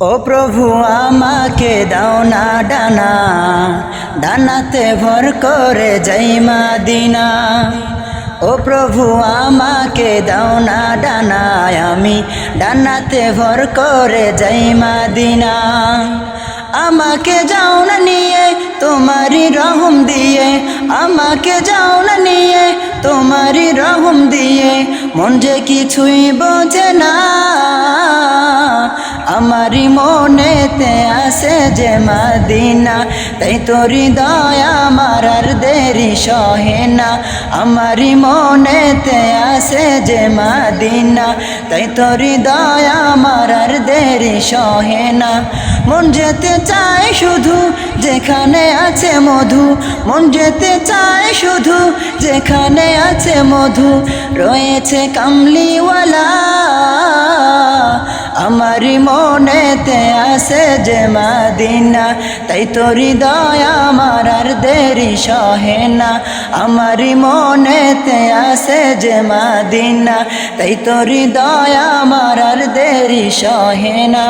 ও প্রভু, আমাকে দাও না ডানা, ডানাতে ভর করে যাই মাদিনা। ও প্রভু, আমাকে দাও না ডানায় আমি ডানাতে ভর করে যাই মাদিনা। আমাকে যাও না নিয়ে, তোমারই রহম দিয়ে, আমাকে যাও না নিয়ে, তোমারই রহম দিয়ে। মন যে কিছুই বোঝে না আমারি মনেতে আসে যে মাদিনা, তাই তোরি দয়া আমার আর দেরি সহে না। আমারি মনেতে আসে যে মাদিনা, তাই তোরি দয়া আমার আর দেরি সহে না। মন যেতে চায় শুধু যেখানে আছে মধু, মন যেতে চায় শুধু যেখানে আছে মধু, রয়েছে কামলিওয়ালা। মনেতে আসে যে মাদিনা, তাই তোরি দয়া আমার আর দেরি সহে না। আমারি মনেতে আসে যে মাদিনা, তাই তোরি দয়া আমার আর দেরি সহে না।